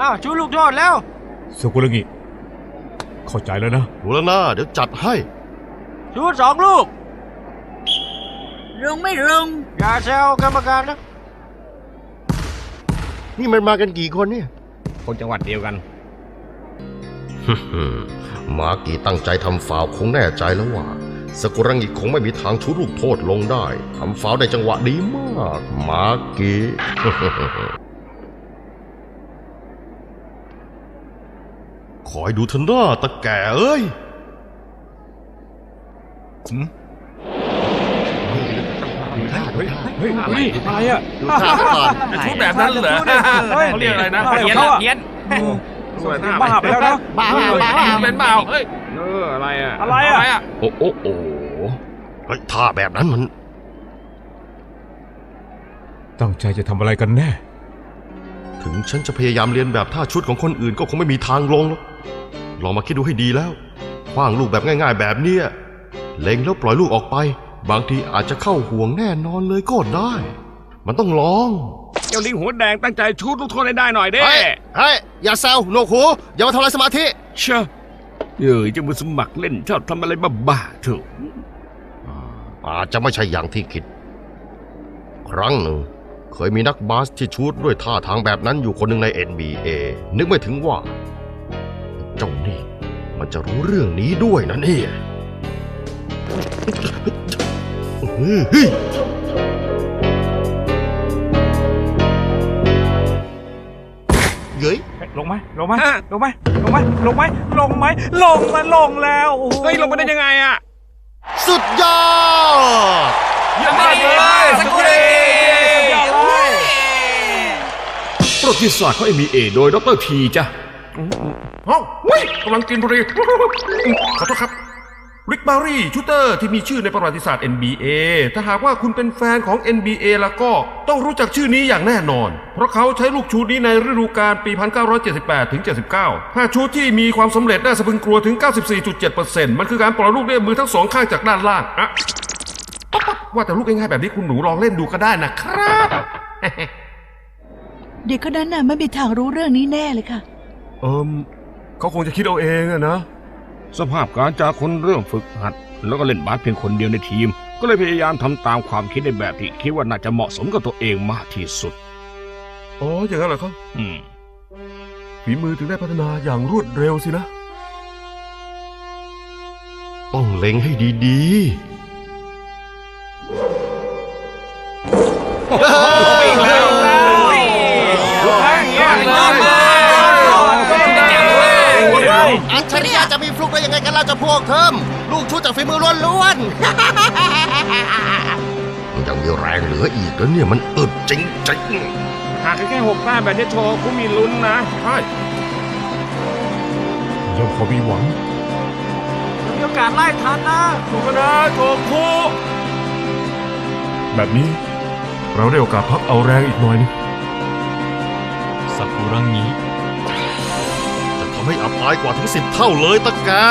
อ้าวชูลูกโทษแล้ว สุกุลงิเข้าใจแล้วนะ รู้แล้วนะเดี๋ยวจัดให้ ชูสองลูกรุงไม่ลงอย่าแซวกรรมการนะนี่มันมากันกี่คนเนี่ย คนจังหวัดเดียวกัน มากีตั้งใจทำฟาวล์คงแน่ใจแล้วว่า สกุรังิคงไม่มีทางชูลูกโทษลงได้ทำฟาวล์ได้จังหวะดีมาก มากี คอยดูเถอะหน้าตะแก่เอ้ยเฮ้ยเฮ้ยอะไรอะดูท่าซะก่อนชุดแบบนั้นเหรอเขาเรียกอะไรนะอะไรของเพี้ยนเขาอะเพี้ยนสวยบ้าไปแล้วนะบ้าบ้าบ้าเป็นเปล่าเฮ้ยเอออะไรอะอะไรอะโอ้โอ้โอ้เฮ้ยท่าแบบนั้นมัน ตั้งใจจะทำอะไรกันแน่ ถึงฉันจะพยายามเรียนแบบท่าชุดของคนอื่นก็คงไม่มีทางลงหรอกลองมาคิดดูให้ดีแล้วคว้างลูกแบบง่าย ๆ แบบเนี้ยเล็งแล้วปล่อยลูกออกไป บางทีอาจจะเข้าห่วงแน่นอนเลยก็ได้ มันต้องลองเจ้าลิงหัวแดงตั้งใจชุดลูกโทษให้ได้หน่อยเด้เฮ้ยเฮ้ยอย่าแซวหนวกหูอย่ามาทำลายสมาธิ เชื่อเอ้ยเจะมือสมัครเล่นชอบทำอะไรบ้าๆเถอะ อาจจะไม่ใช่อย่างที่คิด ครั้งหนึ่ง เคยมีนักบาสที่ชูดด้วยท่าทางแบบนั้นอยู่คนหนึ่งใน NBA นึกไม่ถึงว่า เจ้านี่มันจะรู้เรื่องนี้ด้วยนะเนี่ยเฮ้ยเย้ยลงไหมลงไหมลงไหมลงไหมลงไหมลงไหมลงมาลงแล้วโอ้โหเฮ้ยลงไปได้ยังไงอะสุดยอด ติศาสตร์เขา NBA โดยดรทีจ้ะเอ้าเฮ้ยกำลังกินพอดีขอโทษครับริกบารี่ชูเตอร์ที่มีชื่อในประวัติศาสตร์ NBA ถ้าหากว่าคุณเป็นแฟนของ NBA แล้วก็ต้องรู้จักชื่อนี้อย่างแน่นอน เพราะเขาใช้ลูกชูตนี้ในฤดูกาลปี 1978 ถึง 79ถ้าชูตที่มีความสำเร็จน่าสะพรึงกลัวถึง 94.7%มันคือการปล่อยลูกด้วยมือทั้งสองข้างจากด้านล่างอะปั๊บปั๊บว่าแต่ลูกง่ายๆแบบนี้คุณหนูลองเล่นดูก็ได้นะครับ เด็กคนนั้นน่ะไม่มีทางรู้เรื่องนี้แน่เลยค่ะ เอิมเขาคงจะคิดเอาเองอะนะ สภาพการจากคนเริ่มฝึกหัด แล้วก็เล่นบาสเพียงคนเดียวในทีม ก็เลยพยายามทำตามความคิดในแบบที่คิดว่าน่าจะเหมาะสมกับตัวเองมากที่สุด อ๋อ อย่างนั้นเหรอครับ อืม ฝีมือถึงได้พัฒนาอย่างรวดเร็วสินะ ต้องเล็งให้ดีๆ อัจฉริยะจะมีฟลุกได้ยังไงกันล่ะเจะพวกเทิมลูกชุดจากฝีมือล้วนๆยังมีแรงเหลืออีกแล้วเนี่ยมันอึดจริงหากแค่หกหน้าแบบนี้โชว์กูมีลุ้นนะใช่ยังพอมีหวัง มีโอกาสไล่ทันนะถูกนะโชคุแบบนี้ เราได้โอกาสพักเอาแรงอีกหน่อยนึง สักุรังิๆจะ ทำให้อับอายกว่าถึงสิบเท่าเลยตะกา